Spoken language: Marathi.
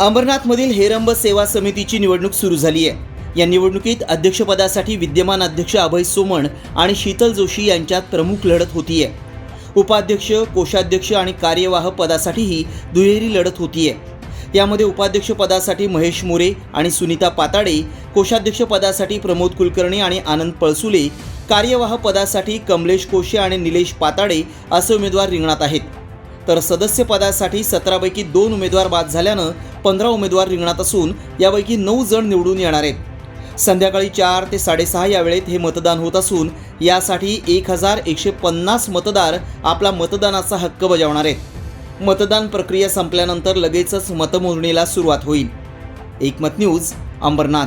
अंबरनाथमधील हेरंब सेवा समितीची निवडणूक सुरू झाली आहे. या निवडणुकीत अध्यक्षपदासाठी विद्यमान अध्यक्ष अभय सोमण आणि शीतल जोशी यांच्यात प्रमुख लढत होतीये. उपाध्यक्ष कोषाध्यक्ष आणि कार्यवाह पदासाठीही दुहेरी लढत होतीये. यामध्ये उपाध्यक्ष पदासाठी महेश मोरे आणि सुनीता पाताडे कोषाध्यक्ष पदासाठी प्रमोद कुलकर्णी आणि आनंद पळसुले कार्यवाह पदासाठी कमलेश कोशे आणि निलेश पाताडे असे उमेदवार रिंगणात आहेत. तर सदस्यपदासाठी सतरापैकी दोन उमेदवार बाद झाल्यानं पंधरा उमेदवार रिंगणात असून यापैकी नऊ जण निवडून येणार आहेत. संध्याकाळी चार ते साडेसहा या वेळेत हे मतदान होत असून यासाठी एक हजार एकशे पन्नास मतदार आपला मतदानाचा हक्क बजावणार आहेत. मतदान प्रक्रिया संपल्यानंतर लगेचच मतमोजणीला सुरुवात होईल. एकमत न्यूज अंबरनाथ.